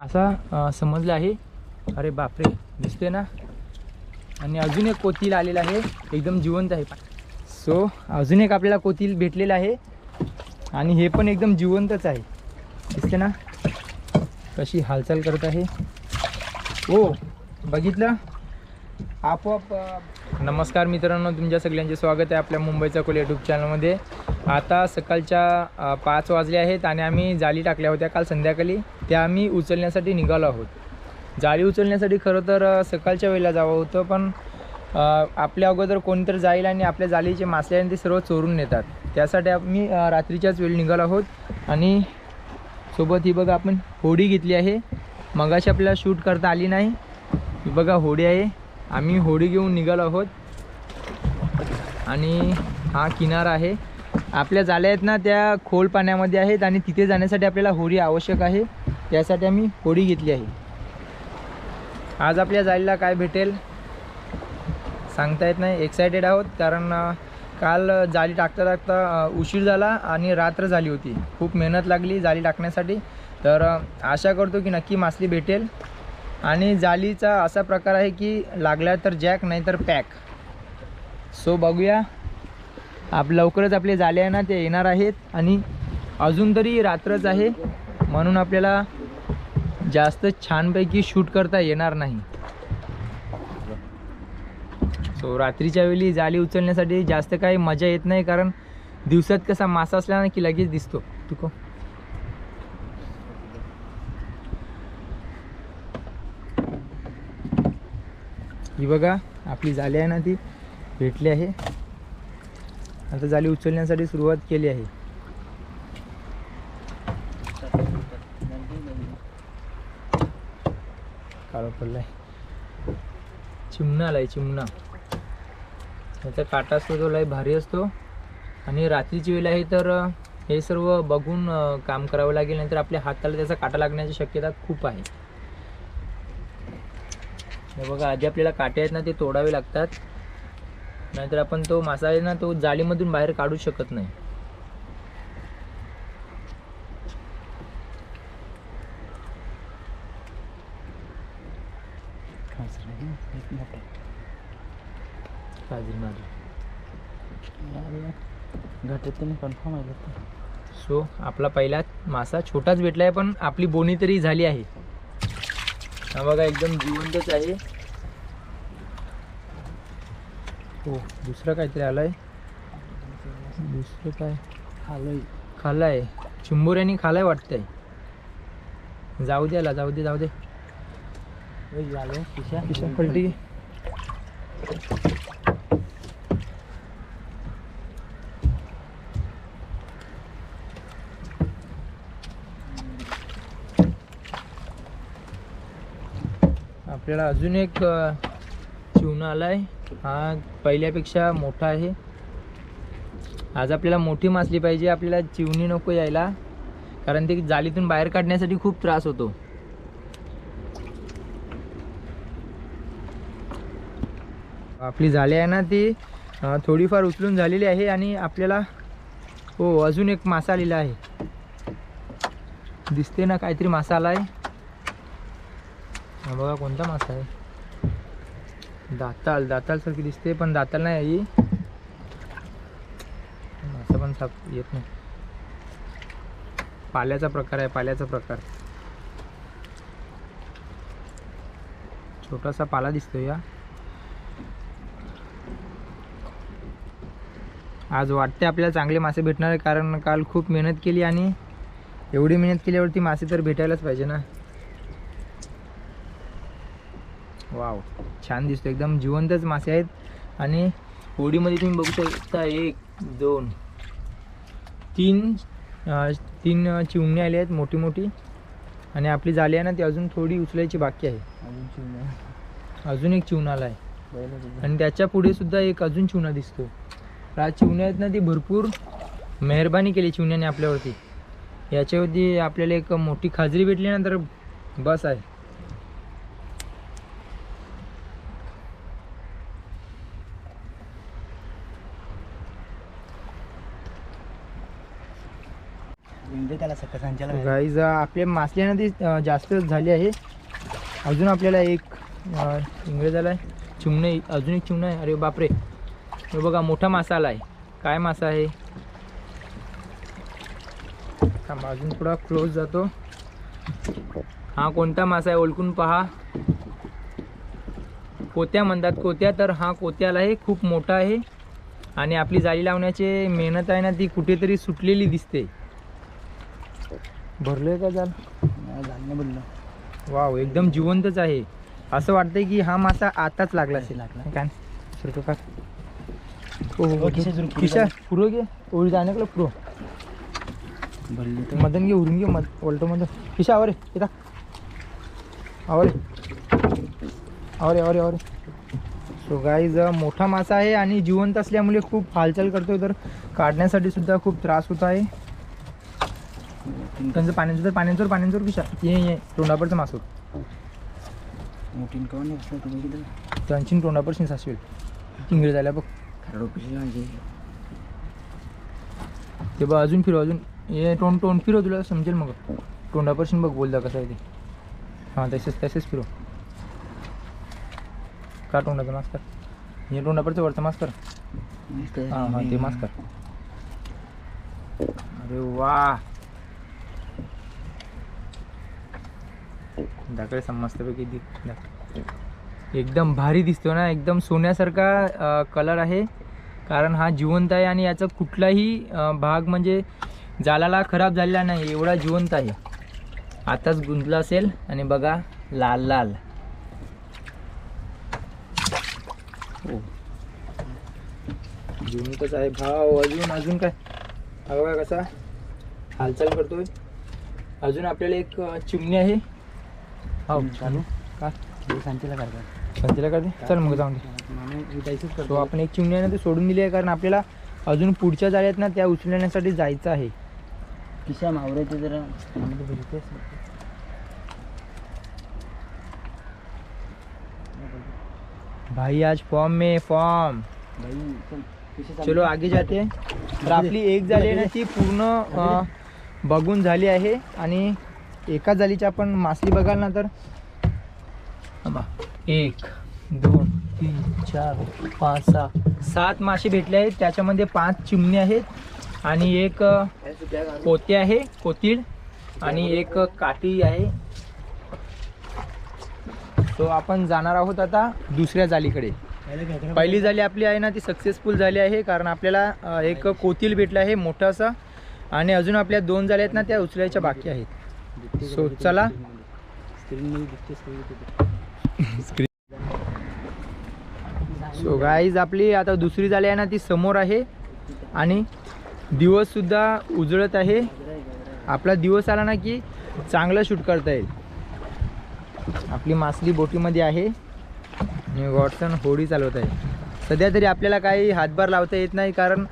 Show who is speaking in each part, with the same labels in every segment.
Speaker 1: असा समजला आहे. अरे बापरे दिसते ना? आणि अजून एक कोतील आलेला आहे. एकदम जिवंत आहे. सो अजून एक आपल्याला कोतील भेटलेला आहे. आणि हे पण एकदम जिवंतच आहे. दिसते ना? कशी हालचाल करत आहे. ओ बघितलं? आपोआप नमस्कार मित्रांनो. तुमच्या सगळ्यांचे स्वागत आहे आपल्या मुंबईचा कोल यूट्यूब चॅनलमध्ये आता सकाळच्या पाच वाजले आहेत आणि आम्ही जाळी टाकल्या होत्या काल संध्याकाळी. त्या आम्ही उचलण्यासाठी निघालो आहोत. जाळी उचलण्यासाठी खरं तर सकाळच्या वेळेला जावं होतं पण आपल्या अगोदर कोणतरी जाईल आणि आपल्या जाळीचे मासे आणि ते सर्व चोरून नेतात. त्यासाठी आम्ही रात्रीच्याच वेळी निघालो आहोत आणि सोबत ही बघा आपण होडी घेतली आहे. मगाशी आपल्याला शूट करता आली नाही. ही बघा होडी आहे. आम्ही होडी घेऊन निघालो आहोत. आणि हा किनारा आहे. आपल्या जाळ्या आहेत ना त्या खोल पाण्यामध्ये आहेत आणि तिथे जाण्यासाठी आपल्याला होडी आवश्यक आहे. त्यासाठी आम्ही होडी घेतली आहे. आज आपल्या जाळीला काय भेटेल? सांगता येत नाही. एक्सायटेड आहोत कारण काल जाळी टाकता टाकता उशीर झाला आणि रात्र झाली होती. खूप मेहनत लागली जाळी टाकण्यासाठी. तर आशा करतो की नक्की मासली भेटेल. आणि जाळीचा असा प्रकार आहे की लागला तर जॅक नाही तर पॅक. सो बघूया. आप लवकरच आपले जाले आहे ना ते येणार आहेत. आणि अजून तरी रात्रच आहे. म्हणून आपल्याला जास्त छानपैकी शूट करता येणार नाही. सो रात्रीच्या वेळी जाळी उचलण्यासाठी जास्त काही मजा येत नाही कारण दिवसात कसा मासा असला ना की लगेच दिसतो. तुको ही बघा आपली जाळी आहे ना ती भेटली आहे. आता जाळी उचलण्यासाठी सुरुवात केली आहे. काळा पडलाय. चिमणा आलाय चिमणा. त्याचा काटा असतो तो लय भारी असतो. आणि रात्रीची वेळ आहे तर हे सर्व बघून काम करावं लागेल नाहीतर आपल्या हाताला त्याचा काटा लागण्याची शक्यता खूप आहे. हे बघा आधी आपल्याला काटे आहेत ना ते तोडावे लागतात. नाहीतर आपण तो मासा आहे ना तो जाळीमधून बाहेर काढू शकत नाही.
Speaker 2: कन्फर्म आहे
Speaker 1: सो आपला पहिला मासा छोटाच भेटला आहे पण आपली बोनी तरी झाली आहे. हा बघा एकदम जिवंतच आहे. हो दुसरं काहीतरी आलंय. दुसरं काय?
Speaker 2: खालय.
Speaker 1: खाल्लाय चिंबोऱ्यानी खालाय वाटतंय. जाऊ दे याला जाऊ दे जाऊ दे.
Speaker 2: झालं पिशा
Speaker 1: पिशा पलटी आपल्याला अजून एक अ, चिवणा आलाय. हा पहिल्यापेक्षा मोठा आहे. आज आपल्याला मोठी मासली पाहिजे. आपल्याला चिवणी नको यायला. कारण ते जाळीतून बाहेर काढण्यासाठी खूप त्रास होतो. आपली जाळी आहे ना ती थोडीफार उचलून झालेली आहे आणि आपल्याला हो अजून एक मासा आलेला आहे. दिसते ना काहीतरी मासा आला आहे बघा कोणता मासा आहे. दाताल दाताल सारखी दिसते पण दाताल नाही आई. असं पण साप येत नाही. पाल्याचा प्रकार आहे पाल्याचा प्रकार. छोटासा पाला दिसतो या आज वाटते आपल्याला चांगले मासे भेटणार आहे कारण काल खूप मेहनत केली आणि एवढी मेहनत केल्यावरती मासे तर भेटायलाच पाहिजे ना. वाव छान दिसतो एकदम जिवंतच मासे आहेत. आणि होडीमध्ये तुम्ही बघू शकता एक दोन तीन तीन चिमणी आली आहेत मोठी मोठी. आणि आपली जाळी आहे ना ती अजून थोडी उचलायची बाकी आहे.
Speaker 2: अजून
Speaker 1: एक चिवणा आला आहे आणि त्याच्या पुढे सुद्धा एक अजून चिवणा दिसतो आज चिवण्या आहेत ना ती भरपूर मेहरबानी केली चिवण्याने आपल्यावरती. याच्यावरती आपल्याला एक मोठी खाजरी भेटली ना तर बस आहे
Speaker 2: इंडे त्याला सकाळ सांच्याला
Speaker 1: गाईज आपल्या मासल्या ना जास्त झाली आहे. अजून आपल्याला एक इंग्रजाला चिमण चिमणे अजून एक चिमणं आहे. अरे बापरे. हे बघा मोठा मासा आला आहे. काय मासा आहे? थांबा अजून थोडा क्लोज जातो. हा कोणता मासा आहे? ओळखून पहा. कोत्या म्हणतात. कोत्या तर हा कोत्याला आहे. खूप मोठा आहे. आणि आपली जाळी लावण्याची मेहनत आहे ना ती कुठेतरी सुटलेली दिसते. भरलोय का जाल?
Speaker 2: झालं नाही बोललो
Speaker 1: वाव एकदम जिवंतच आहे. असं वाटतंय की हा मासा आताच लागला असेल.
Speaker 2: लागला.
Speaker 1: काय? सुरतो का हो
Speaker 2: खिशा
Speaker 1: पुरो घे. ओळी जाणे का पुरो
Speaker 2: भरले
Speaker 1: मदन घे उरून घे मद ओलटो मदन. किशा आवरे येता आवरे. आवरे आवरे आवरे. सो गाईज मोठा मासा आहे आणि जिवंत असल्यामुळे खूप हालचाल करतोय तर काढण्यासाठी सुद्धा खूप त्रास होत आहे. त्यांचं पाण्याचं तर पाण्याचोर पाण्याचोर किशा ये ये तोंडापरचं मासो
Speaker 2: मोठी कवन असलं तुम्ही किती
Speaker 1: त्यांची झाल्या बघ.
Speaker 2: म्हणजे.
Speaker 1: ते बघ अजून फिरव अजून. हे तोंड तोंड फिरव तुला समजेल मग. तोंडापासून बघ बोलता कसं आहे ते. हां तसेच तसेच फिरव का तोंडाचा मास्क कर? हे तोंडापरचं वरचं मास्क कर. हां हां ते मास्क कर. अरे वा. दाखले मस्तपैकी दि एकदम भारी दिसतो ना एकदम सोन्यासारखा कलर आहे. कारण हा जिवंत आहे आणि याचा कुठलाही भाग म्हणजे जालाला खराब झालेला नाही एवढा जिवंत आहे. आताच गुंतला असेल आणि बघा लाल लाल. हो जिवंतच आहे भाव. अजून अजून काय? बघा कसा हालचाल करतोय. अजून आपल्याला एक चिमणी आहे. हो
Speaker 2: चालू
Speaker 1: का?
Speaker 2: सांच्याला करतात
Speaker 1: संचला करते चल मग जाऊन दे.
Speaker 2: जायचंच करतो.
Speaker 1: आपण एक चिमणी आहे ना ते सोडून दिली आहे कारण आपल्याला अजून पुढच्या जाळ्यात ना त्या उचलण्यासाठी जायचं आहे.
Speaker 2: किशा मावरायचे जरा आम्हाला
Speaker 1: भाई आज फॉर्म में फॉर्म
Speaker 2: भाई चल
Speaker 1: आगे जाते. तर आपली एक जाळी आहे ना ती पूर्ण अं, बघून झाली आहे आणि एका जालीच्या आपण मासली बघाल ना तर. एक दोन तीन चार पाच सहा. सात मासे भेटले आहेत. त्याच्यामध्ये पाच चिमणी आहेत. आणि एक पोते आहे कोतीळ. आणि एक काठी आहे. तो आपण जाणार आहोत आता दुसऱ्या जालीकडे. पहिली जाली आपली आहे ना ती सक्सेसफुल झाली आहे. कारण आपल्याला एक कोतील भेटला आहे मोठासा. आणि अजून आपल्या दोन जाल्या आहेत ना त्या उचलायच्या बाकी आहेत. सो चला. सो गाईज आपली आता दुसरी झाली आहे ना ती समोर आहे. आणि दिवससुद्धा उजळत आहे. आपला दिवस आला ना की चांगलं शूट करता येईल. आपली मासली बोटीमध्ये आहे. आणि वॉटसन होडी चालवत आहे. सध्या तरी आपल्याला काही हातभार लावता येत नाही कारण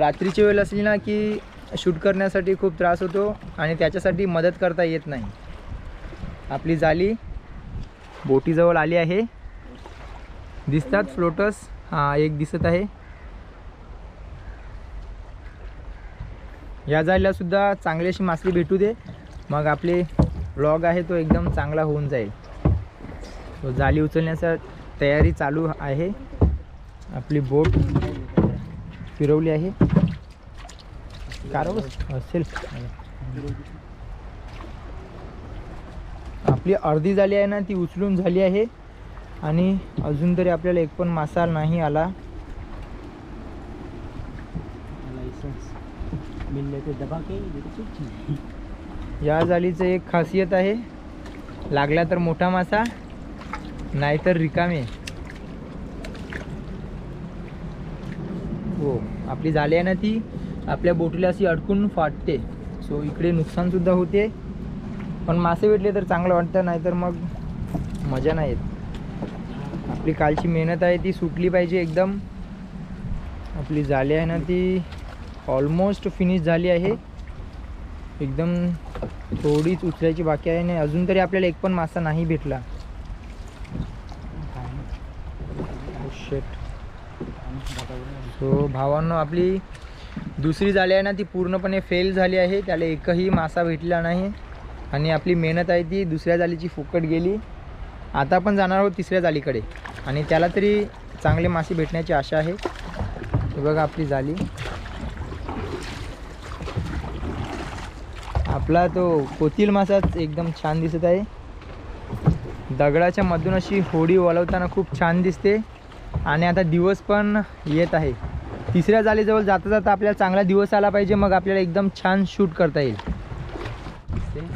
Speaker 1: रात्रीची वेळ असली ना की शूट करण्यासाठी खूप त्रास होतो आणि त्याच्यासाठी मदत करता येत नाही. आपली जाली बोटीजवळ आली आहे. दिसतात फ्लोटस हा एक दिसत आहे. या जायला सुद्धा चांगली अशी मासली भेटू दे. मग आपले ब्लॉग आहे तो एकदम चांगला होऊन जाईल. तो जाळी उचलण्याचा तयारी चालू आहे. आपली बोट फिरवली आहे. आपली अर्धी झाली आहे ना ती उचलून झाली आहे. आणि अजून तरी आपल्याला एक पण मासा नाही आला. या जाळीचं एक खासियत आहे. लागला तर मोठा मासा नाहीतर रिकामे. हो आपली जाळी आहे ना ती. आपल्या बोटीला अशी अडकून फाटते. सो इकडे नुकसानसुद्धा होते. पण मासे भेटले तर चांगलं वाटतं नाहीतर मग मजा नाही येत. आपली कालची मेहनत आहे ती सुटली पाहिजे एकदम. आपली जाळी आहे ना ती ऑलमोस्ट फिनिश झाली आहे. एकदम थोडीच उचलायची बाकी आहे आणि अजून तरी आपल्याला एक पण मासा नाही भेटला. Oh, शेट सो भावांनो आपली दुसरी जाळी आहे ना ती पूर्णपणे फेल झाली आहे. त्याला एकही मासा भेटला नाही. आणि आपली मेहनत आहे ती. दुसऱ्या जाळीची फुकट गेली. आता पण जाणार आहोत तिसऱ्या जाळीकडे. आणि त्याला तरी चांगले मासे भेटण्याची आशा आहे. हे बघा आपली जाळी. आपला तो कोतील मासाच एकदम छान दिसत आहे. दगडाच्या मधून अशी होडी वळवताना खूप छान दिसते. आणि आता दिवस पण येत आहे. तिसऱ्या जाळीजवळ जाता जाता आपल्याला चांगला दिवस आला पाहिजे मग आपल्याला एकदम छान शूट करता येईल.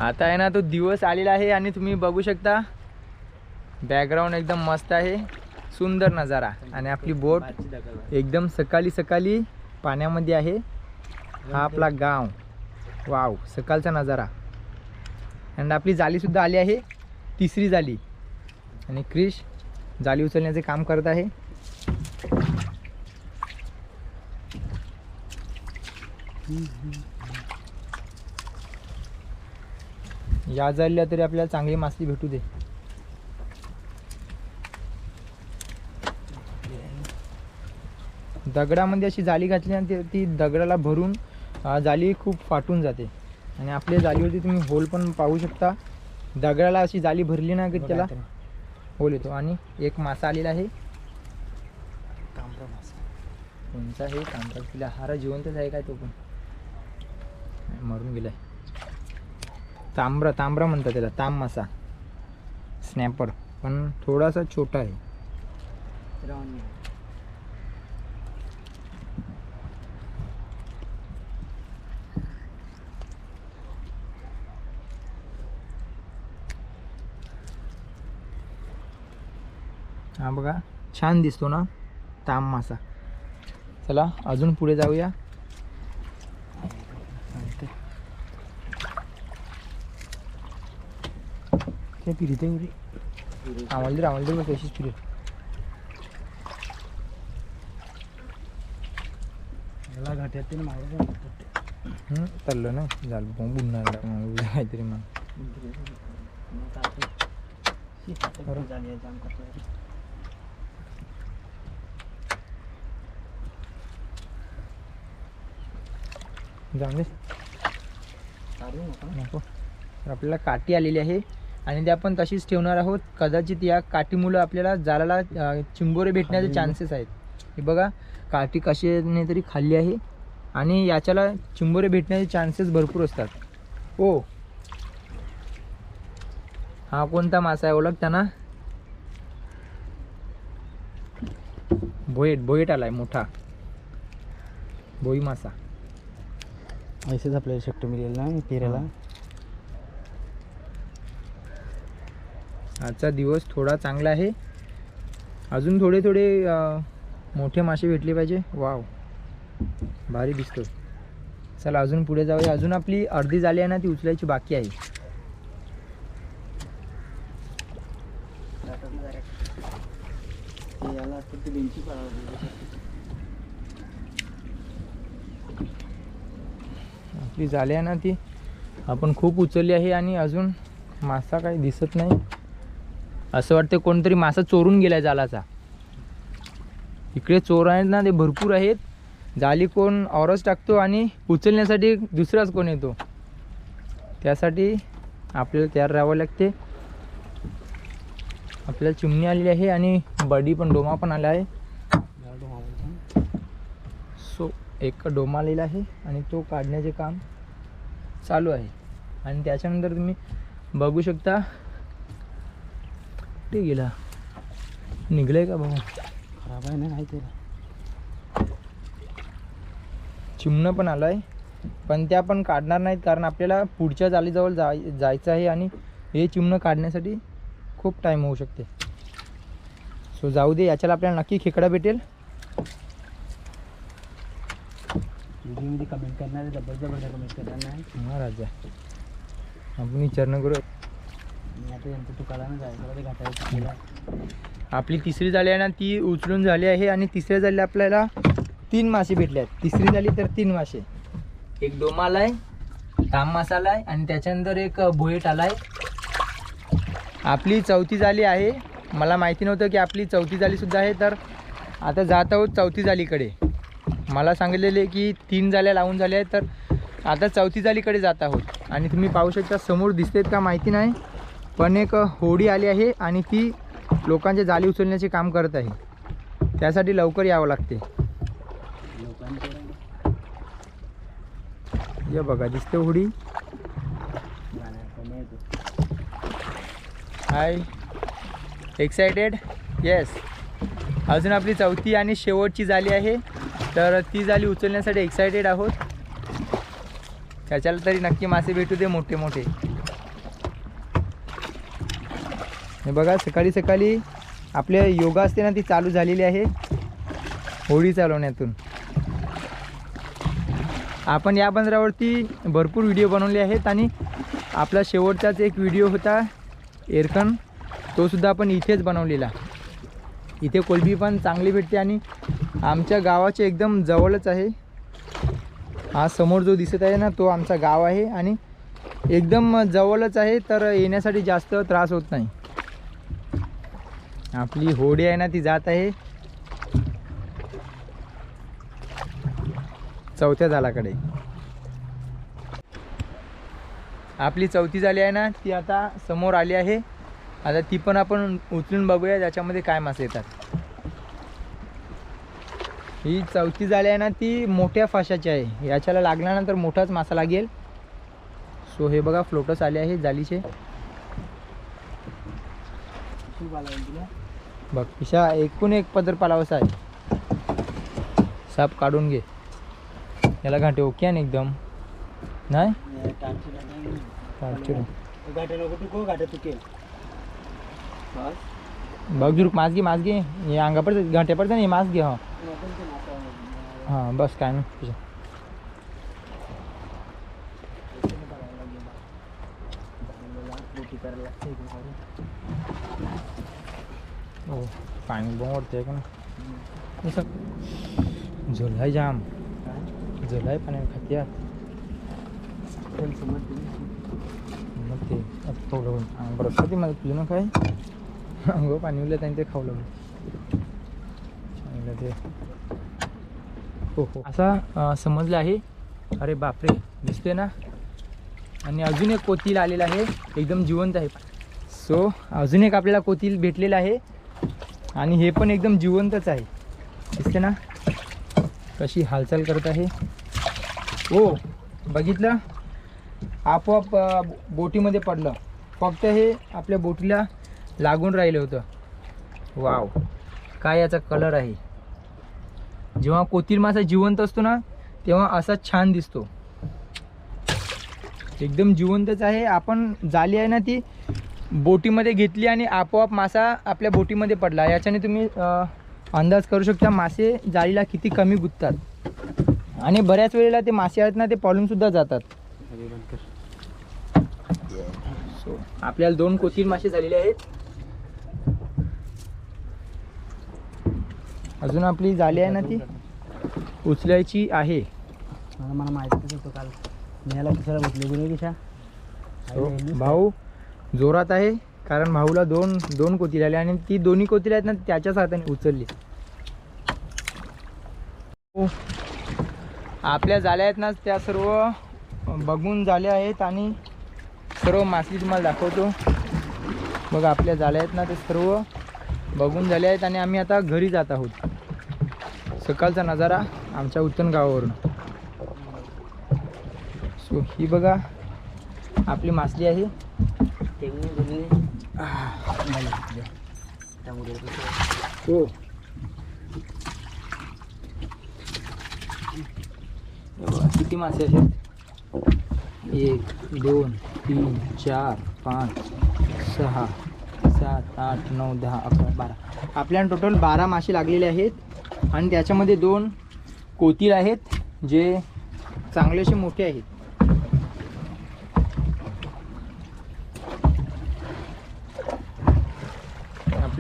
Speaker 1: आता आहे ना तो दिवस आलेला आहे आणि तुम्ही बघू शकता बॅकग्राऊंड एकदम मस्त आहे सुंदर नजारा. आणि आपली बोट एकदम सकाळी सकाळी पाण्यामध्ये आहे. हा आपला गाव. वाव सकाळचा नजारा. आणि आपली जाळीसुद्धा आली आहे तिसरी जाली आणि क्रिश जाळी उचलण्याचे काम करत आहे. या जाळीला तरी आपल्याला चांगली मासली भेटू दे. दगडामध्ये अशी जाळी घातली ना ती- ती दगडाला भरून जाळी खूप फाटून जाते. आणि आपल्या जाळीवरती तुम्ही होल पण पाहू शकता. दगडाला अशी जाळी भरली ना की त्याला? होल येतो. आणि एक मासा आलेला आहे.
Speaker 2: तांबडा मासा.
Speaker 1: कोणचा आहे? तांबडा तिला हारा जिवंतच आहे काय तो पण? मरून गेलाय. तांबरा तांबरा म्हणतात त्याला तांब मासा. स्नॅपर पण थोडासा छोटा आहे. हा बघा छान दिसतो ना ताम मासा. चला अजून पुढे जाऊया. ते फिरते एवढी आम्हाला दे आम्हाला दे कशीच फिरेल
Speaker 2: याला घाट्यात ते
Speaker 1: हं, चाललं ना झालं मग बुडणार उद्या काहीतरी मग जाऊ दे नको तर आपल्याला काठी आलेली आहे आणि ते आपण तशीच ठेवणार आहोत. कदाचित या काठीमुळं आपल्याला जालाला अं, चिंबोरे भेटण्याचे. चान्सेस आहेत. हे बघा काठी कशाने तरी खाल्ली आहे. आणि याच्याला चिंबोरे भेटण्याचे चान्सेस भरपूर असतात. ओ. हा कोणता मासा आहे? ओळखता ना भोईट भोईट आलाय मोठा. भोई मासा.
Speaker 2: ऐसेच आपल्याला शक्ट मिळेल ना पेरायला?
Speaker 1: आजचा दिवस थोडा चांगला आहे. अजून थोडे थोडे मोठे मासे भेटले पाहिजे. वाव. भारी दिसतो चला अजून पुढे जाऊया. अजून आपली अर्धी झाली आहे ना ती उचलायची बाकी आहे. आपली झाली आहे ना ती आपण खूप उचलली आहे आणि अजून मासा काही दिसत नाही. असं वाटतं कोणतरी मासा चोरून गेलाय जालाचा. इकडे चोर आहेत ना ते भरपूर आहेत. जाली कोण औरस टाकतो आणि उचलण्यासाठी दुसराच कोण येतो. त्यासाठी आपल्याला तयार राहावं लागते. आपल्याला चिमणी आलेली आहे आणि बडी पण डोमा पण आला आहे. सो एक डोमा आलेला आहे आणि तो काढण्याचे काम चालू आहे. आणि त्याच्यानंतर तुम्ही बघू शकता कुठे गेला? निघलंय का भाऊ
Speaker 2: खराब आहे ना काहीतरी.
Speaker 1: चिमणं पण आलं आहे पण त्या पण काढणार नाहीत कारण आपल्याला पुढच्या जाळीजवळ जाय जायचं आहे आणि हे चिमणं काढण्यासाठी खूप टाईम होऊ शकते. सो जाऊ दे याच्याला आपल्याला नक्की खेकडा भेटेल.
Speaker 2: व्हिडिओमध्ये कमेंट करणार डबल कमेंट करणार नाही.
Speaker 1: हा राजा आपण विचारणं करू. आपली तिसरी जाळी आहे ना ती उचलून झाली आहे आणि तिसऱ्या झाली आपल्याला तीन मासे भेटले आहेत. तिसरी झाली तर तीन मासे. एक डोमाला आहे ताम मासाला आहे आणि त्याच्यानंतर एक भोईट आहे. आपली चौथी झाली आहे. मला माहिती नव्हतं की आपली चौथी झालीसुद्धा आहे तर आता जात आहोत चौथी जालीकडे मला सांगितलेले की तीन जाल्या लावून झाल्या आहेत तर आता चौथी जालीकडे जात आहोत. आणि तुम्ही पाहू शकता समोर दिसतेत का माहिती नाही. पण एक होडी आली आहे आणि ती लोकांचे जाली उचलण्याचे काम करत आहे. त्यासाठी लवकर यावं लागते.
Speaker 2: या
Speaker 1: ये बघा दिसते होडी? हाय एक्सायटेड येस अजून आपली चौथी आणि शेवटची जाली आहे. तर ती जाली उचलण्यासाठी एक्सायटेड आहोत. त्याच्याला तरी नक्की मासे भेटू दे मोठे मोठे हे बघा सकाळी सकाळी आपल्या योगा असते ना ती चालू झालेली आहे. होळी चालवण्यातून. आपण या बंदरावरती भरपूर व्हिडिओ बनवले आहेत आणि आपला शेवटचाच एक व्हिडिओ होता एरकन. तोसुद्धा आपण इथेच बनवलेला. इथे कोलबी पण चांगली भेटते आणि आमच्या गावाच्या एकदम जवळच आहे. हा समोर जो दिसत आहे ना तो आमचा गाव आहे आणि एकदम जवळच आहे तर येण्यासाठी जास्त त्रास होत नाही. आपली होडी आहे ना ती जात आहे. चौथ्या झालाकडे आपली चौथी झाली आहे ना ती आता समोर आली आहे. आता ती पण आपण उचलून बघूया ज्याच्यामध्ये काय मासे येतात. ही चौथी जाळी आहे ना ती मोठ्या फाशाची आहे. याच्याला लागल्यानंतर मोठाच मासा लागेल. सो हे बघा फ्लोटस आले आहे जालीचे.
Speaker 2: तुला
Speaker 1: बघ पिशा एकूण एक पदर पालावसा आहे साप काढून घे. याला घाटे ओके आणि एकदम? नाही?
Speaker 2: नाही.
Speaker 1: बघ जुरूक मास घे मास घे. हे अंगा पडतं घाटे पडतं ना हे मास घे हा. हां बस काय नाही पिशा
Speaker 2: रोटी करायला लागते इकडे खाली.
Speaker 1: हो पाणी वाटतंय का ना झोलाय जाम? झोलाय
Speaker 2: समजते ना.
Speaker 1: मग ते अंग बरं ते मला तुझं ना काय अंग पाणी उरलं त्याने ते खाऊ लागलं चांगलं ते हो हो असा समजलं आहे अरे बापरे दिसते ना। आणि अजून एक कोतील आलेला आहे एकदम जिवंत आहे. सो अजून एक आपल्याला कोतील भेटलेलं आहे. आणि हे पण एकदम जिवंतच आहे. दिसते ना? कशी हालचाल करत आहे. हो बघितलं? आपोआप बोटीमध्ये पडलं. फक्त हे आपल्या बोटीला लागून राहिलं होतं. वाव. काय याचा कलर आहे? जेव्हा कोथिर मासा जिवंत असतो ना तेव्हा असा छान दिसतो. एकदम जिवंतच आहे. आपण जाली आहे ना ती बोटीमध्ये घेतली आणि आपोआप मासा आपल्या बोटीमध्ये पडला. याच्याने तुम्ही अंदाज करू शकता मासे जाळीला किती कमी गुंततात. आणि बऱ्याच वेळेला ते मासे आहेत ना ते पळून सुद्धा जातात. सो आपल्याला दोन कोतील मासे झालेले आहेत. अजून आपली जाली आहे ना ती? उचलायची आहे.
Speaker 2: मला मला माहितीच होतं काल. मी याला कशाला बसलो गुन्हे कशा
Speaker 1: भाऊ जोरात आहे कारण भाऊला दोन दोन कोतील आले आणि ती दोन्ही कोतील आहेत ना त्याच्याच हाताने उचलली. हो. आपल्या जाल्या आहेत ना त्या सर्व बघून झाल्या आहेत आणि सर्व मासली तुम्हाला दाखवतो. बघा आपल्या जाल्या आहेत ना ते सर्व बघून झाले आहेत आणि आम्ही आता घरी जात आहोत. सकाळचा नजारा आमच्या उत्तन गावावरून. सो ही बघा आपली मासली आहे.
Speaker 2: गुन्हे त्यामुळे
Speaker 1: हो किती मासे आहेत एक दोन तीन चार पाच सहा सात आठ नऊ दहा अकरा बारा आपल्याला टोटल बारा मासे लागलेले आहेत आणि त्याच्यामध्ये दोन कोतील आहेत जे चांगलेसे मोठे आहेत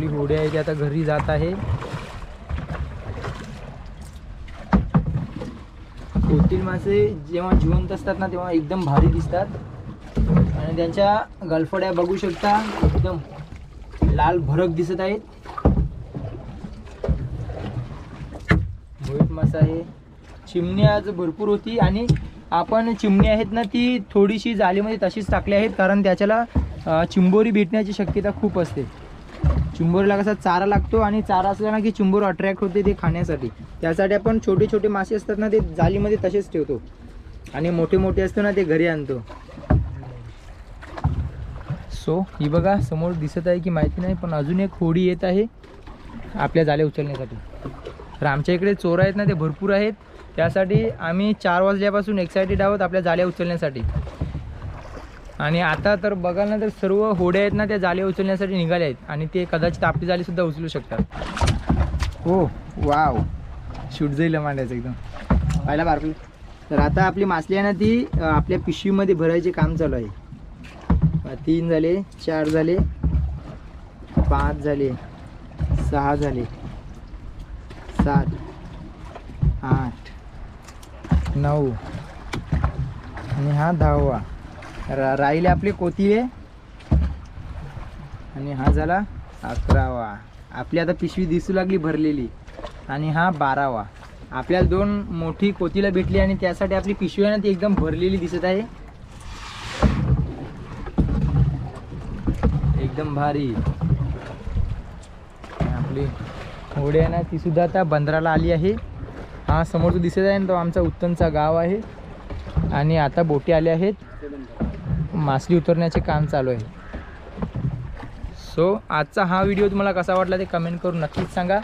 Speaker 1: आपली होडी आहे ती आता घरी जात आहे. कोतील मासे जेव्हा जिवंत असतात ना तेव्हा एकदम भारी दिसतात. आणि त्यांच्या गलफड्या बघू शकता एकदम लाल भरक दिसत आहेत. भोईट मासा आहे. चिमणी आज भरपूर होती आणि आपण चिमणी आहेत ना ती थोडीशी जालीमध्ये तशीच टाकली आहेत कारण त्याच्याला चिंबोरी भेटण्याची शक्यता खूप असते. चिंबोरीला कसा चारा लागतो आणि चारा असला ना की चिंबोर अट्रॅक्ट होते ते खाण्यासाठी. त्यासाठी आपण छोटे छोटे मासे असतात ना ते जालीमध्ये तसेच ठेवतो. आणि मोठे मोठे असतो ना ते घरी आणतो. सो ही बघा समोर दिसत आहे की माहिती नाही पण अजून एक होडी येत आहे आपल्या जाळे उचलण्यासाठी. तर आमच्या इकडे चोर आहेत ना ते भरपूर आहेत. त्यासाठी आम्ही चार वाजल्यापासून एक्सायटेड आहोत आपल्या जाळ्या उचलण्यासाठी. आणि आता तर बघाल ना तर सर्व होड्या आहेत ना त्या जाळ्या उचलण्यासाठी निघाल्या आहेत. आणि ते कदाचित आपली जाळीसुद्धा उचलू शकतात. हो वाव. शूट जाईल मांडायचं एकदम. पाहिला बारकली तर आता आपली मासली आहे ना ती आपल्या पिशवीमध्ये भरायचे काम चालू आहे. तीन झाले चार झाले पाच झाले सहा झाले सात आठ नऊ आणि हा दहावा. रा राहिले आपले कोतिळे आणि हा झाला अकरावा. आपली आता पिशवी दिसू लागली भरलेली. आणि हा बारावा. आपल्याला दोन मोठी कोतीला भेटली आणि त्यासाठी आपली पिशवी आहे ना ती एकदम भरलेली दिसत आहे. एकदम भारी. आपली होडी आहे ना ती सुद्धा आता बंदराला आली आहे. हा समोर तो दिसत आहे ना तो आमचा उत्तमचा गाव आहे. आणि आता बोटी आल्या आहेत. मासली उतरण्याचे काम चालू आहे. सो आजचा हा व्हिडिओ तुम्हाला कसा वाटला ते कमेंट करून नक्कीच सांगा.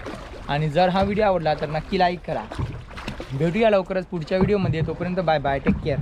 Speaker 1: आणि जर हा व्हिडिओ आवडला तर नक्की लाईक करा. भेटूया लवकरच पुढच्या व्हिडिओमध्ये तोपर्यंत बाय बाय टेक केअर